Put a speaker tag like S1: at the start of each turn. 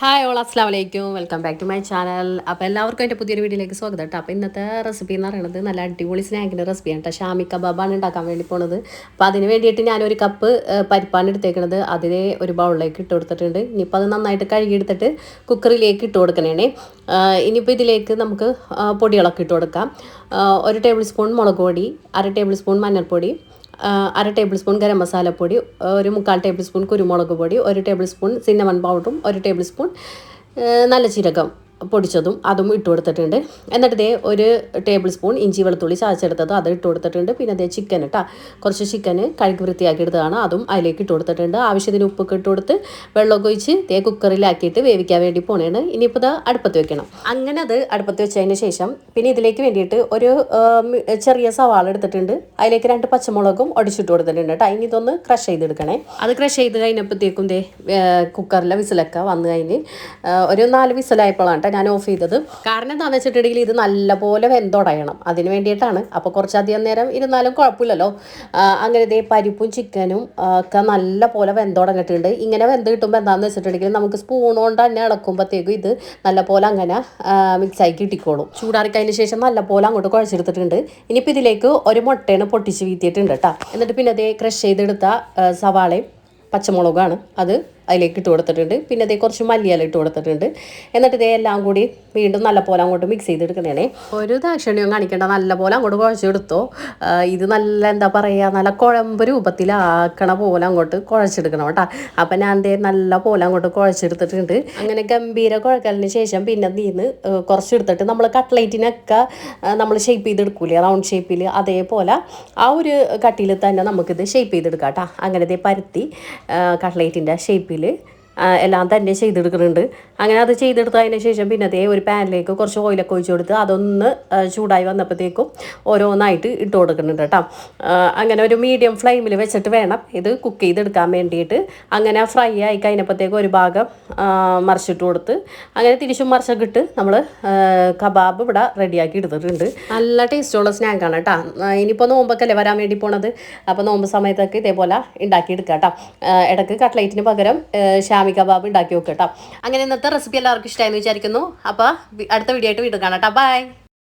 S1: Hi all അസ്സാം വലൈക്കും welcome back to my channel അപ്പോൾ എല്ലാവർക്കും എന്റെ പുതിയൊരു വീഡിയോയിലേക്ക് സ്വാഗതം കേട്ടോ. അപ്പോൾ ഇന്നത്തെ റെസിപ്പി എന്ന് പറയുന്നത് നല്ല അടിപൊളി സ്നാക്കിന്റെ റെസിപ്പിയാണ് കേട്ടോ. ഷാമി കബാബാണ് ഉണ്ടാക്കാൻ വേണ്ടി പോണത്. അപ്പോൾ അതിന് വേണ്ടിയിട്ട് ഞാനൊരു കപ്പ് പരിപ്പാണ് എടുത്തേക്കുന്നത് അതിനെ ഒരു ബൗളിലേക്ക് ഇട്ട് കൊടുത്തിട്ടുണ്ട്. ഇനിയിപ്പോൾ അത് നന്നായിട്ട് കഴുകിയെടുത്തിട്ട് കുക്കറിലേക്ക് ഇട്ട് കൊടുക്കണേ ഇനിയിപ്പോൾ ഇതിലേക്ക് നമുക്ക് പൊടികളൊക്കെ ഇട്ട് കൊടുക്കാം. ഒരു ടേബിൾ സ്പൂൺ മുളക് പൊടി അര ടേബിൾ സ്പൂൺ മഞ്ഞൾപ്പൊടി അര ടേബിൾ സ്പൂൺ ഗരം മസാലപ്പൊടി ഒരു മുക്കാൽ ടേബിൾ സ്പൂൺ കുരുമുളക് പൊടി ഒരു ടേബിൾ സ്പൂൺ സിന്നമൺ പൗഡറും ഒരു ടേബിൾ സ്പൂൺ നല്ല ജീരകം. പൊടിച്ചതും അതും ഇട്ട് കൊടുത്തിട്ടുണ്ട്. എന്നിട്ട് ദേ ഒരു ടേബിൾ സ്പൂൺ ഇഞ്ചി വെളുത്തുള്ളി ചാച്ചെടുത്തത് അത് ഇട്ട് കൊടുത്തിട്ടുണ്ട്. പിന്നെ അതേ ചിക്കൻ ഇട്ടാ കുറച്ച് ചിക്കൻ കഴുകി വൃത്തിയാക്കി എടുത്തതാണ് അതും അതിലേക്ക് ഇട്ട് കൊടുത്തിട്ടുണ്ട്. ആവശ്യത്തിന് ഉപ്പൊക്കെ ഇട്ട് കൊടുത്ത് വെള്ളമൊക്കെ ഒഴിച്ച് തേ കുക്കറിലാക്കിയിട്ട് വേവിക്കാൻ വേണ്ടി പോണേണ്. ഇനിയിപ്പോൾ ഇത് അടുപ്പത്ത് വെക്കണം. അങ്ങനെ അത് അടുപ്പത്ത് വെച്ചതിന് ശേഷം പിന്നെ ഇതിലേക്ക് വേണ്ടിയിട്ട് ഒരു ചെറിയ സവാള എടുത്തിട്ടുണ്ട്. അതിലേക്ക് രണ്ട് പച്ചമുളകും ഒടിച്ചിട്ട് കൊടുത്തിട്ടുണ്ട് കേട്ടോ ഇനി ഇതൊന്ന് ക്രഷ് ചെയ്തെടുക്കണേ. അത് ക്രഷ് ചെയ്ത് കഴിഞ്ഞപ്പോഴത്തേക്കും ദേ കുക്കറിലെ വിസിലൊക്കെ വന്നു കഴിഞ്ഞ് ഒരു നാല് വിസിലായപ്പോഴാണ് ഞാൻ ഓഫ് ചെയ്തത്. കാരണം എന്താണെന്ന് വെച്ചിട്ടുണ്ടെങ്കിൽ ഇത് നല്ലപോലെ വെന്തുടയണം. അതിന് വേണ്ടിയിട്ടാണ്. അപ്പോൾ കുറച്ചധികം നേരം ഇരുന്നാലും കുഴപ്പമില്ലല്ലോ. അങ്ങനെ ഇതേ പരിപ്പും ചിക്കനും ഒക്കെ നല്ല പോലെ വെന്തുടങ്ങിയിട്ടുണ്ട്. ഇങ്ങനെ വെന്ത് കിട്ടുമ്പോൾ എന്താണെന്ന് വെച്ചിട്ടുണ്ടെങ്കിൽ നമുക്ക് സ്പൂൺ കൊണ്ട് തന്നെ ഇളക്കുമ്പോഴത്തേക്കും ഇത് നല്ലപോലെ അങ്ങനെ മിക്സായി കിട്ടിക്കോളും. ചൂടാറിക്കതിന് ശേഷം നല്ലപോലെ അങ്ങോട്ട് കുഴച്ചെടുത്തിട്ടുണ്ട്. ഇനിയിപ്പോൾ ഇതിലേക്ക് ഒരു മുട്ടയാണ് പൊട്ടിച്ച് വീത്തിയിട്ടുണ്ട് കേട്ടോ. എന്നിട്ട് പിന്നെ അതേ ക്രഷ് ചെയ്തെടുത്ത സവാളയും പച്ചമുളകാണ് അത് അതിലേക്ക് ഇട്ട് കൊടുത്തിട്ടുണ്ട്. പിന്നെ അതേ കുറച്ച് മല്ലിയില ഇട്ട് കൊടുത്തിട്ടുണ്ട്. എന്നിട്ട് ഇതേ എല്ലാം കൂടി വീണ്ടും നല്ലപോലെ അങ്ങോട്ട് മിക്സ് ചെയ്തെടുക്കണേ ഒരു ദാക്ഷണിയും കാണിക്കേണ്ട. നല്ലപോലെ അങ്ങോട്ട് കുഴച്ചെടുത്തോ. ഇത് നല്ല എന്താ പറയുക നല്ല കുഴമ്പ് രൂപത്തിലാക്കണ പോലെ അങ്ങോട്ട് കുഴച്ചെടുക്കണം കേട്ടോ. അപ്പം ഞാൻ ദേ നല്ല പോലെ അങ്ങോട്ട് കുഴച്ചെടുത്തിട്ടുണ്ട്. അങ്ങനെ ഗംഭീര കുഴക്കലിന് ശേഷം പിന്നെ നീന്ന് കുറച്ചെടുത്തിട്ട് നമ്മൾ കട്ട്ലേറ്റിനൊക്കെ നമ്മൾ ഷേപ്പ് ചെയ്തെടുക്കൂലേ റൗണ്ട് ഷേപ്പിൽ അതേപോലെ ആ ഒരു കട്ടിയിൽ തന്നെ നമുക്കിത് ഷേപ്പ് ചെയ്തെടുക്കാം കേട്ടോ. അങ്ങനെ ദേ പരത്തി കട്ട്ലേറ്റിന്റെ ഷേപ്പിൽ ഓയില് എല്ലാം തന്നെ ചെയ്തെടുക്കുന്നുണ്ട്. അങ്ങനെ അത് ചെയ്തെടുത്തതിന് ശേഷം പിന്നെ അതേ ഒരു പാനിലേക്ക് കുറച്ച് ഓയിലൊക്കെ ഒഴിച്ച് കൊടുത്ത് അതൊന്ന് ചൂടായി വന്നപ്പോഴത്തേക്കും ഓരോന്നായിട്ട് ഇട്ട് കൊടുക്കുന്നുണ്ട് കേട്ടോ. അങ്ങനെ ഒരു മീഡിയം ഫ്ലെയിമിൽ വെച്ചിട്ട് വേണം ഇത് കുക്ക് ചെയ്തെടുക്കാൻ വേണ്ടിയിട്ട്. അങ്ങനെ ഫ്രൈ ആയി കഴിഞ്ഞപ്പോഴത്തേക്കും ഒരു ഭാഗം മറിച്ചിട്ട് കൊടുത്ത് അങ്ങനെ തിരിച്ചും മറിച്ചൊക്കെ ഇട്ട് നമ്മൾ കബാബ് ഇവിടെ റെഡിയാക്കി എടുത്തിട്ടുണ്ട്. നല്ല ടേസ്റ്റുള്ള സ്നാക്കാണ് കേട്ടോ. ഇനിയിപ്പോൾ നോമ്പൊക്കെ വരാൻ വേണ്ടി പോണത്? അപ്പോൾ നോമ്പ് സമയത്തൊക്കെ ഇതേപോലെ ഉണ്ടാക്കി എടുക്കാം കേട്ടോ. ഇടയ്ക്ക് കട്ട്ലൈറ്റിന് പകരം ആ, ഷാമി കബാബ് ഉണ്ടാക്കി നോക്കാം കേട്ടോ. അങ്ങനെ ഇന്നത്തെ റെസിപ്പി എല്ലാവർക്കും ഇഷ്ടമായെന്ന് വിചാരിക്കുന്നു. അപ്പോൾ അടുത്ത വീഡിയോ ആയിട്ട് വീണ്ടും കാണാം കേട്ടോ. ബൈ